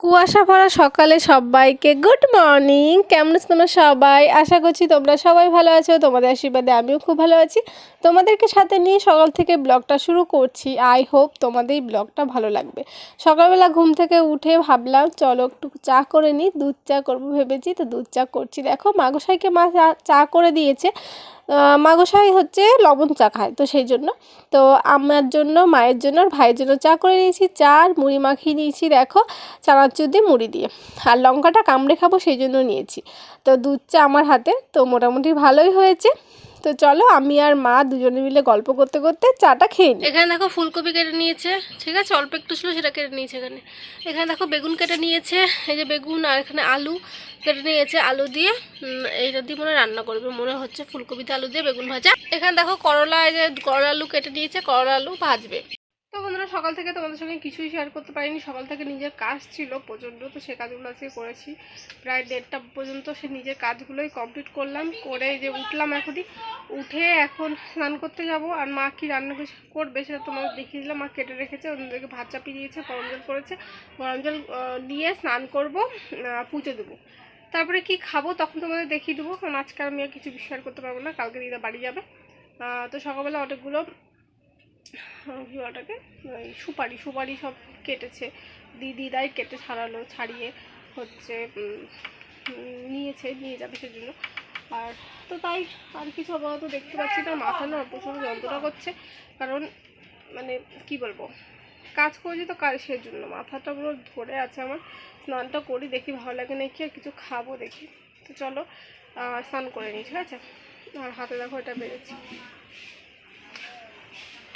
কুয়াশা ভরা সকালে সবাইকে গুড মর্নিং কেমন আছো তোমরা সবাই? আশা করছি তোমরা সবাই ভালো আছো, তোমাদের আশীর্বাদে আমিও খুব ভালো আছি। তোমাদেরকে সাথে নিয়ে সকাল থেকে ব্লগটা শুরু করছি। আই হোপ তোমাদের এই ব্লগটা ভালো লাগবে। সকালবেলা ঘুম থেকে উঠে ভাবলাম, চলো একটু চা করে নিই। দুধ চা করব ভেবেছি, তো দুধ চা করছি। দেখো মাগসাইকে মা চা- করে দিয়েছে। মাগসাই হচ্ছে লবণ চা খায়, তো সেই জন্য। তো আমার জন্য, মায়ের জন্য আর ভাইয়ের জন্য চা করে নিয়েছি। চা আর মুড়ি মাখিয়ে নিয়েছি, দেখো, চানাচুর দিয়ে মুড়ি দিয়ে। আর লঙ্কাটা কামড়ে খাব সেই জন্য নিয়েছি। তো দুধ চা আমার হাতে, তো মোটামুটি ভালোই হয়েছে। তো চলো আমি আর মা দুজনে মিলে গল্প করতে করতে চাটা খেয়ে নিই এখানে দেখো ফুলকপি কেটে নিয়েছে, ঠিক আছে? অল্প একটু ছিল, সেটা কেটে নিয়েছে এখানে। এখানে দেখো বেগুন কেটে নিয়েছে, এই যে বেগুন আর এখানে আলু কেটে নিয়েছে। আলু দিয়ে এইটা দিয়ে মনে রান্না করবে, মনে হচ্ছে ফুলকপিতে আলু দিয়ে বেগুন ভাজা। এখানে দেখো করলা, এই যে করলা আলু কেটে নিয়েছে, করলা আলু ভাজবে। তো বন্ধুরা, সকাল থেকে তোমাদের সঙ্গে কিছুই শেয়ার করতে পারিনি। সকাল থেকে নিজের কাজ ছিল প্রচণ্ড, তো সে কাজগুলো আজকে করেছি। প্রায় দেড়টা পর্যন্ত সে নিজের কাজগুলোই কমপ্লিট করলাম। করে যে উঠলাম এখনই। উঠে এখন স্নান করতে যাব। আর মা কি রান্না করে- করবে সেটা তোমাদের দেখিয়ে দিলাম। মা কেটে রেখেছে, ওদেরকে ভাত চাপিয়ে দিয়েছে, গরম জল করেছে। গরম জল নিয়ে স্নান করব পুজো দেবো। তারপরে কি খাব তখন তোমাদের দেখিয়ে দেবো। কারণ আজকে আমি আর কিছু শেয়ার করতে পারব না। কালকে দিদা বাড়ি যাবে। তো সকালবেলা অনেকগুলো কি ওই সুপারি সুপারি সব কেটেছে। দিদিদাই কেটে ছাড়ালো, ছাড়িয়ে হচ্ছে নিয়েছে, নিয়ে যাবে সেজন্য। আর তো তাই আর কিছু আপাতত দেখতে পাচ্ছি না। মাথা না প্রচুর যন্ত্রণা করছে। কারণ মানে কি বলব? কাজ করেছি তো কাজ সেজন্য। মাথাটা পুরো ধরে আছে আমার। স্নানটা করি, দেখি ভালো লাগে নাকি, আর কিছু খাব দেখি। তো চলো স্নান করে নিই, ঠিক আছে? আর হাতে দেখো এটা বেড়েছি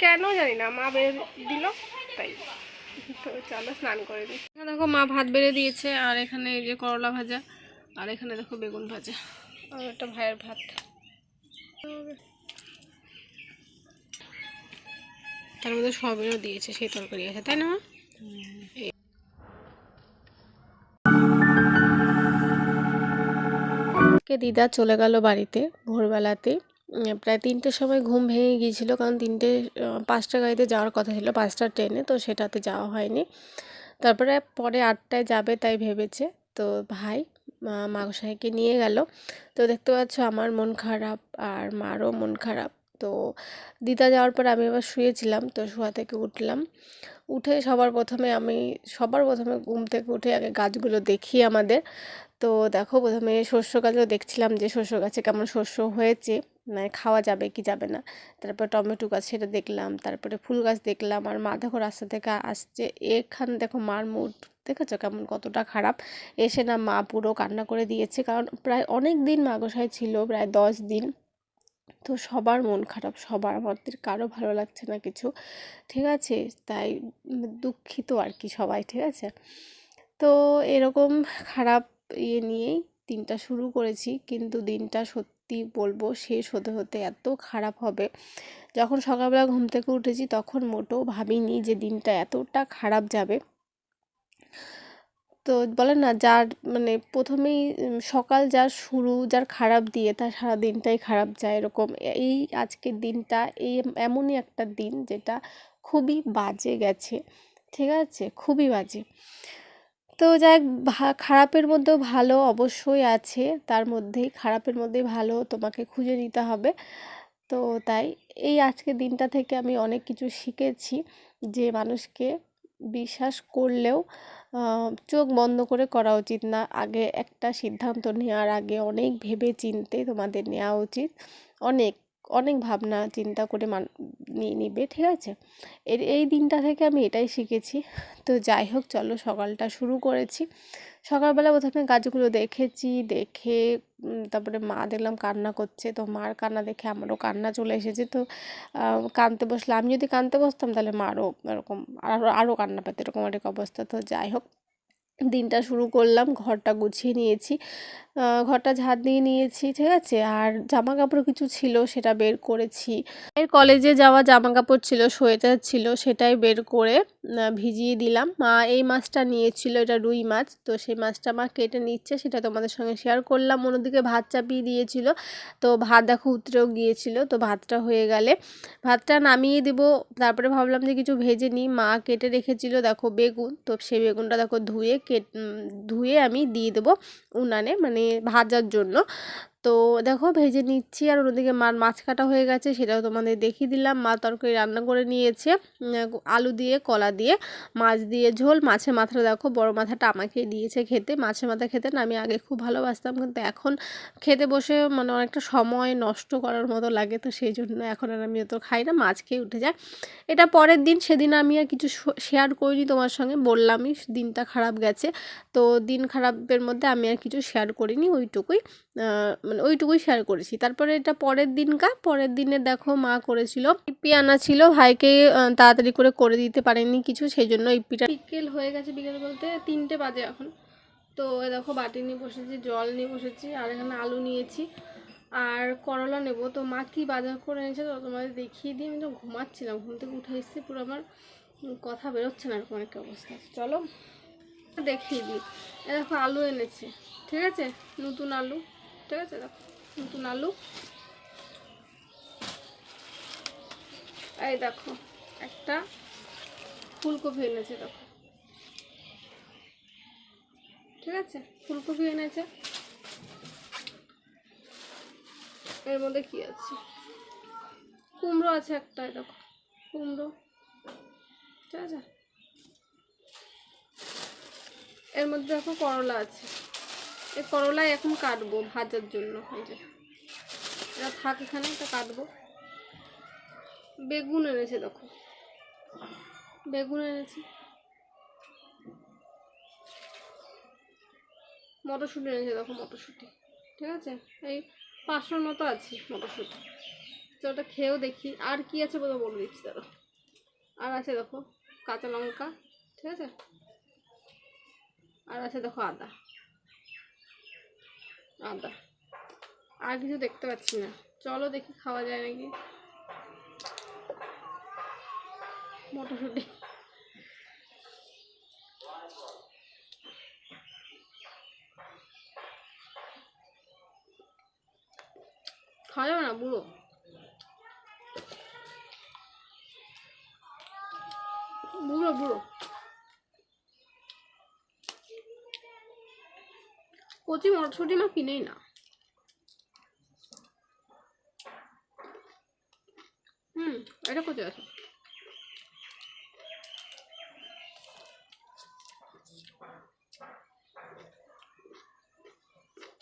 কেন জানি না, মা বের দিল, তাই। তো চলো স্নান করে দিই। দেখো মা ভাত বেড়ে দিয়েছে, আর এখানে এই যে করলা ভাজা, আর এখানে দেখো বেগুন ভাজা, আর একটা ভাইয়ের ভাত। তার মধ্যে সবেরও দিয়েছে, সেই তরকারি আছে, তাই না মা? দিদা চলে গেল বাড়িতে, ভোরবেলাতে। প্রায় তিনটের সময় ঘুম ভেঙে গিয়েছিল। কারণ তিনটে পাঁচটা গাড়িতে যাওয়ার কথা ছিল, পাঁচটা ট্রেনে, তো সেটাতে যাওয়া হয়নি। তারপরে পরে আটটায় যাবে তাই ভেবেছে। তো ভাই মাগসাইকে নিয়ে গেল। তো দেখতে পাচ্ছ আমার মন খারাপ আর মারও মন খারাপ। তো দিদা যাওয়ার পর আমি আবার শুয়েছিলাম, তো শোয়া থেকে উঠলাম। উঠে সবার প্রথমে আমি, সবার প্রথমে ঘুম থেকে উঠে আগে গাছগুলো দেখি আমাদের। তো দেখো প্রথমে শস্য গাছও দেখছিলাম যে শস্য গাছে কেমন শস্য হয়েছে। খাওয়া যাবে কি যাবে না। তারপর টমেটো গাছ সেটা দেখলাম, তারপরে ফুল গাছ দেখলাম, আর মা দেখো রাস্তা থেকে আসছে, এখান দেখো মার মুড দেখেছ কেমন কতটা খারাপ। এসে না মা পুরো কান্না করে দিয়েছে, কারণ প্রায় অনেক দিন মাগসায় ছিল, প্রায় দশ দিন। তো সবার মন খারাপ, সবার, আমাদের কারও ভালো লাগছে না কিছু, ঠিক আছে? তাই দুঃখিত আর কি সবাই, ঠিক আছে? তো এরকম খারাপ ইয়ে নিয়েই দিনটা শুরু করেছি, কিন্তু দিনটা সত্যি বলব শেষ হতে হতে এত খারাপ হবে। যখন সকালবেলা ঘুম থেকে উঠেছি তখন মোটেও ভাবিনি যে দিনটা এতটা খারাপ যাবে। তো বলে না, যার মানে প্রথমেই সকাল যার শুরু, যার খারাপ দিয়ে তার সারা দিনটাই খারাপ যায় এরকম। এই আজকের দিনটা, এই এমনই একটা দিন যেটা খুবই বাজে গেছে। ঠিক আছে? খুবই বাজে। তো যাই খারাপের মধ্যেও ভালো অবশ্যই আছে। তার মধ্যেই খারাপের মধ্যেই ভালো তোমাকে খুঁজে নিতে হবে। তো তাই এই আজকের দিনটা থেকে আমি অনেক কিছু শিখেছি যে মানুষকে বিশ্বাস করলেও চোখ বন্ধ করে করা উচিত না। আগে একটা সিদ্ধান্ত নেওয়ার আগে অনেক ভেবে চিন্তে তোমাদের নেওয়া উচিত। অনেক অনেক ভাবনা, চিন্তা করে মান, নিয়ে নিবে, ঠিক আছে? এর, এই দিনটা থেকে আমি এটাই শিখেছি। তো যাই হোক, চলো সকালটা শুরু করেছি। সকালবেলা প্রথমে গাছগুলো দেখেছি, দেখে তারপরে মা দেখলাম কান্না করছে। তো মার কান্না দেখে আমারও কান্না চলে এসেছে। তো কাঁদতে বসলে আমি যদি কাঁদতে বসতাম, তাহলে মারও এরকম আরও আরও কান্না পেতে, এরকম একটা অবস্থা। তো যাই হোক দিনটা শুরু করলাম, ঘরটা গুছিয়ে নিয়েছি। ঘরটা ঝাঁট দিয়ে নিয়েছি, ঠিক আছে? আর জামা কাপড় কিছু ছিল সেটা বের করেছি। এর কলেজে যাওয়া জামা কাপড় ছিল, সোয়েটার ছিল, সেটাই বের করে ভিজিয়ে দিলাম। মা এই মাছটা নিয়েছিল, এটা রুই মাছ। তো সেই মাছটা মা কেটে নিচ্ছে, সেটা তোমাদের সঙ্গে শেয়ার করলাম। অন্যদিকে ভাত চাপিয়ে দিয়েছিল। তো ভাত দেখো উতরেও গিয়েছিল। তো ভাতটা হয়ে গেলে ভাতটা নামিয়ে দেব। তারপরে ভাবলাম যে কিছু ভেজে নিই। মা কেটে রেখেছিল, দেখো বেগুন। তো সেই বেগুনটা দেখো ধুয়ে কেট ধুয়ে আমি দিয়ে দেবো উনানে মানে ভাজার জন্য। তো দেখো ভেজে নিচ্ছি আর ওদিকে মার মাছ কাটা হয়ে গেছে, সেটাও তোমাদের দেখিয়ে দিলাম। মা তরকারি রান্না করে নিয়েছে আলু দিয়ে, কলা দিয়ে, মাছ দিয়ে ঝোল। মাছের মাথাটা দেখো, বড় মাথাটা আমাকে দিয়েছে খেতে। মাছের মাথা খেতে না আমি আগে খুব ভালোবাসতাম, কিন্তু এখন খেতে বসে মানে অনেকটা সময় নষ্ট করার মতো লাগে, তো সেই জন্য এখন আর আমি অত খাই না, মাছ খেয়ে উঠে যায়। এটা পরের দিন, সেদিন আমি আর কিছু শেয়ার করিনি তোমার সঙ্গে, বললামই দিনটা খারাপ গেছে, তো দিন খারাপের মধ্যে আমি আর কিছু শেয়ার করিনি, ওইটুকুই। মানে ওইটুকুই শেয়ার করেছি। তারপরে এটা পরের দিনকার, পরের দিনে দেখো মা করেছিল। ইপি আনা ছিল, ভাইকে তাড়াতাড়ি করে করে দিতে পারেনি কিছু সেই জন্য ইপিটা বিকেল হয়ে গেছে বিকেল বলতে তিনটে বাজে এখন। তো দেখো বাটি নিয়ে বসেছি, জল নিয়ে বসেছি, আর এখানে আলু নিয়েছি, আর করলা নেব। তো মা কি বাজার করে এনেছে তো তোমাদের দেখিয়ে দিই। আমি তো ঘুমাচ্ছিলাম, ঘুম থেকে উঠে এসেছি, পুরো আমার কথা বেরোচ্ছে না, এরকম একটা অবস্থা। চলো, দেখিয়ে দিই। দেখো আলু এনেছে, ঠিক আছে? নতুন আলু। ঠিক আছে, দেখো। নতুন আলু। এই দেখো, একটা ফুলকপি এনেছে, দেখো। ঠিক আছে, ফুলকপি এনেছে। এর মধ্যে কি আছে? কুমড়ো আছে একটা দেখো। কুমড়ো। ঠিক আছে? এর মধ্যে দেখো করলা আছে। এই করলাই এখন কাটবো ভাজার জন্য, এই যে। এটা থাক এখানে, এটা কাটবো। বেগুন এনেছে, দেখো। বেগুন এনেছে। মটরশুঁটি এনেছে, দেখো, মটরশুঁটি। ঠিক আছে? এই পাঁচশোর মতো আছে মটরশুঁটি। তো ওটা খেয়েও দেখি। আর কি আছে বলে বলে দিচ্ছি দাঁড়ো আর আছে, দেখো, কাঁচা লঙ্কা। ঠিক আছে? আর আছে, দেখো, আদা। আদা। আর কিছু দেখতে পাচ্ছি না। চলো দেখি খাওয়া যায় নাকি। মটরশুঁটি। খাওয়া যাবে না, বুড়ো? বুড়ো বুড়ো। কচি মটরশুঁটি মা কিনেই না। হুম এটা কচি আছে।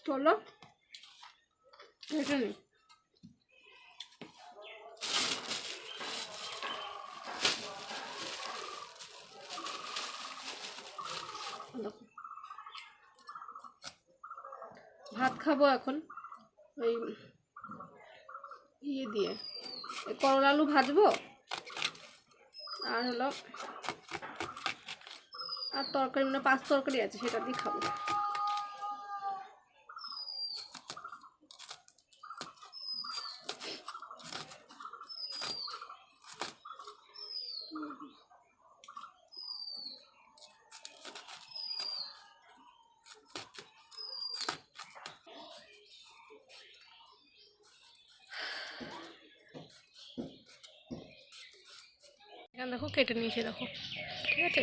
চলো এটা নেই দেখো ভাত খাব এখন। ওই ইয়ে দিয়ে। করলা আলু ভাজবো। আর হলো আর তরকারি মানে পাঁচ তরকারি আছে, সেটা দিয়ে খাব। এখানে দেখো, কেটে নিয়েছে, দেখো। ঠিক আছে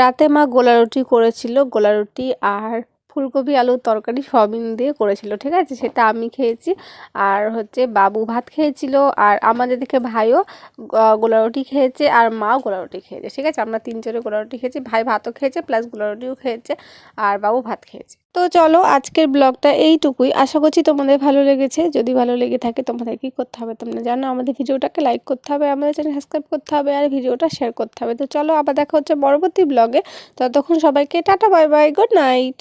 রাতে মা গোলা রুটি করেছিল, গোলা রুটি আর ফুলকপি, আলুর তরকারি সয়াবিন দিয়ে করেছিল, ঠিক আছে? সেটা আমি খেয়েছি। আর হচ্ছে বাবু ভাত খেয়েছিল, আর আমাদের দিকে ভাইও গ- গোলা রুটি খেয়েছে, আর মাও গোলা রুটি খেয়েছে, ঠিক আছে? আমরা তিনজনে গোলা রুটি খেয়েছি, ভাই ভাতও খেয়েছে প্লাস গোলা রুটিও খেয়েছে, আর বাবু ভাত খেয়েছে। তো চলো, আজকের ব্লগটা এইটুকুই। আশা করছি তোমাদের ভালো লেগেছে। যদি ভালো লেগে থাকে, তোমাদের কি করতে হবে, তোমরা জানো, আমাদের ভিডিওটাকে লাইক করতে হবে, আমাদের চ্যানেল সাবস্ক্রাইব করতে হবে, আর ভিডিওটা শেয়ার করতে হবে। তো চলো, আবার দেখা হচ্ছে পরবর্তী ব্লগে। ততক্ষণ সবাইকে tata bye bye good night